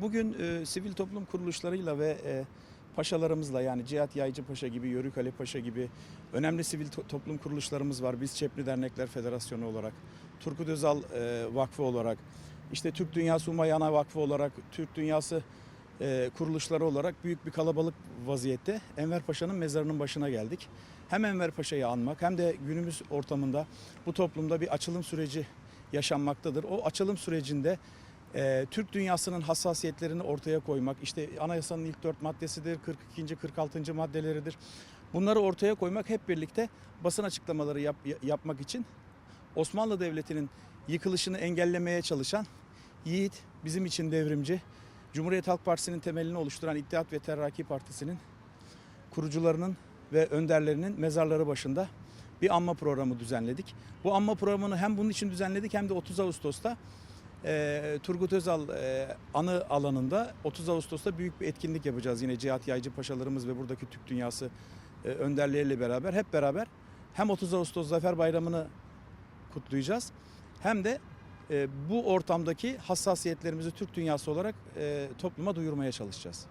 Bugün e, sivil toplum kuruluşlarıyla ve e, paşalarımızla yani Cihat Yaycı Paşa gibi, Yörük Ali Paşa gibi önemli sivil to- toplum kuruluşlarımız var. Biz Çepni Dernekler Federasyonu olarak, Turgut Özal e, Vakfı olarak, işte Türk Dünyası Umayana Vakfı olarak, Türk Dünyası e, kuruluşları olarak büyük bir kalabalık vaziyette Enver Paşa'nın mezarının başına geldik. Hem Enver Paşa'yı anmak hem de günümüz ortamında bu toplumda bir açılım süreci yaşanmaktadır. O açılım sürecinde e, Türk dünyasının hassasiyetlerini ortaya koymak, işte anayasanın ilk dört maddesidir, 42. 46. maddeleridir. Bunları ortaya koymak hep birlikte basın açıklamaları yap- yapmak için Osmanlı Devleti'nin yıkılışını engellemeye çalışan yiğit, bizim için devrimci, Cumhuriyet Halk Partisi'nin temelini oluşturan İttihat ve Terakki Partisi'nin kurucularının ve önderlerinin mezarları başında bir anma programı düzenledik. Bu anma programını hem bunun için düzenledik hem de 30 Ağustos'ta e, Turgut Özal e, anı alanında 30 Ağustos'ta büyük bir etkinlik yapacağız. Yine Cihat Yaycı Paşalarımız ve buradaki Türk Dünyası e, önderleriyle beraber hep beraber hem 30 Ağustos Zafer Bayramı'nı kutlayacağız hem de e, bu ortamdaki hassasiyetlerimizi Türk dünyası olarak e, topluma duyurmaya çalışacağız.